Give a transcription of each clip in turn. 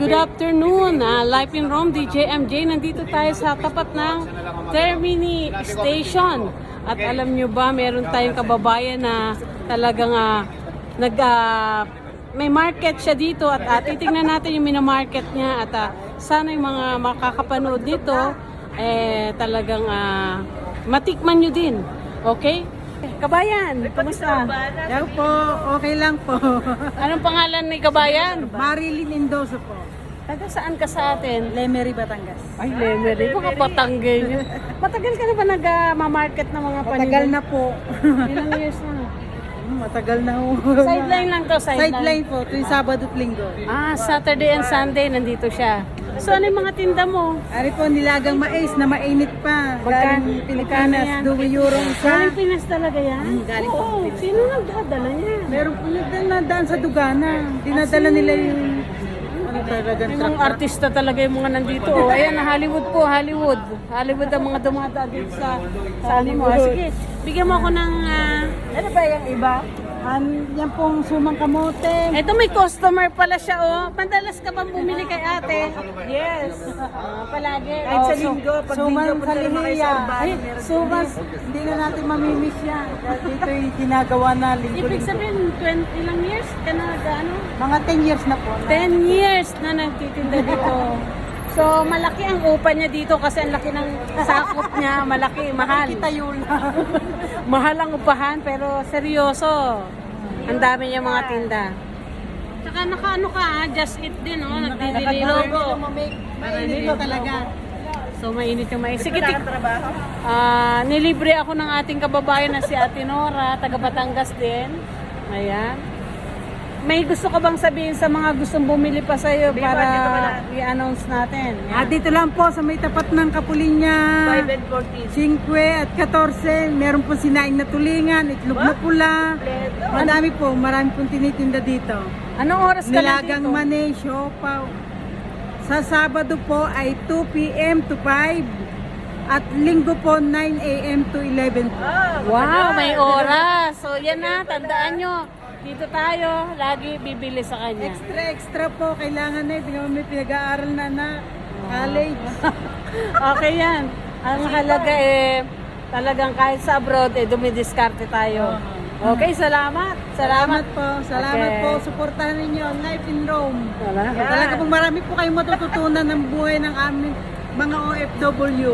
good afternoon. Ah, Life in Rome, DJ MJ. Nandito tayo sa tapat ng Termini Station. At alam nyo ba, meron tayong kababayan na talagang ah, nag, ah, may market siya dito at ah, titingnan natin yung minamarket niya at ah, sana yung mga makakapanood dito eh talagang ah, matikman nyo din. Okay? Kabayan, kumusta? Yan po, okay lang po. Anong pangalan ni Kabayan? Marilyn Mendoza po. Taga saan ka sa atin? Lemery, Batangas. Ay, Lemery. Baka Batanggay niya. Matagal ka na ba nag-market ng mga paninda? Matagal na po. Ilang years na? Hmm, Matagal na po. Sideline lang to, sideline. Sideline po, tuwing Sabado at Linggo. Ah, Saturday and Sunday nandito siya. So, ano yung mga tinda mo? Ari po, nilagang mais na mainit pa. Magkano- Galing Pilipinas, magkano yan? 2 euro isa. Galing Pinas talaga yan? Hmm, galing po Oo. Pinas. Sino nagdadala niya? Meron po nagdaan sa Dugana. Dinadala nila yung ano talagang Yung mga artista talaga yung mga nandito. Oh, ayan, na Hollywood po, Hollywood. Hollywood ang mga dumadaan dito sa, sa ano mo. Ah, Sige, bigyan mo ako ng... ah, Ano ba yung iba? An, yan pong sumang kamote. Ito may customer pala siya oh. Madalas ka bang bumili kay ate? Yes. Ah, palagi. Kahit sa Oh, linggo, pag suman linggo punta kayo sa Urbana, Ay, meron suman. Hindi na natin mamimiss yan. Dahil dito yung ginagawa na Ibig linggo-linggo. sabihin, 20 ilang years ka na ano? Mga 10 years na po. 10 years na nagtitinda dito. So, malaki ang upa niya dito kasi ang laki ng sakop niya. Malaki, mahal. Tayo lang. Mahal ang upahan pero seryoso. Ang dami niya mga tinda. Tsaka naka ano ka ah, just eat din oh, nagdidili logo. Mainit po talaga. So mainit yung mais. Sige, tik- Ah, nilibre ako ng ating kababayan na si Ate Nora, taga Batangas din. Ayan. May gusto ka bang sabihin sa mga gustong bumili pa sa'yo para i-announce natin? Ah, dito lang po sa may tapat ng Kapulinya. 5 at 14. Meron po sinaing na tulingan, itlog na pula. Madami po, marami pong tinitinda dito. Anong oras ka lang Nilagang dito? mani, siopaw. Sa Sabado po ay 2 p.m. to 5. At linggo po 9 a.m. to 11 po. Wow, may oras. So yan na, tandaan nyo. Dito tayo, lagi bibili sa kanya. Extra, extra po. Kailangan na. Hindi may pinag-aaral na na. College. Okay yan. Ang halaga eh, talagang kahit sa abroad, eh, dumidiskarte tayo. Okay, salamat. Salamat po. Salamat Okay. po. Suportahan ninyo ang Life in Rome. Salamat. Talaga pong marami po kayong matututunan ng buhay ng aming mga OFW.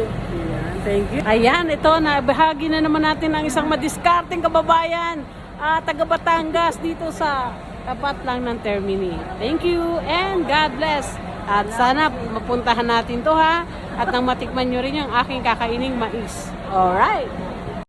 Thank you. Ayan, ito na bahagi na naman natin ang isang madiskarteng kababayan ah, taga Batangas dito sa tapat lang ng Termini. Thank you and God bless. At sana mapuntahan natin to ha at nang matikman nyo rin yung aking kakaining mais. Alright.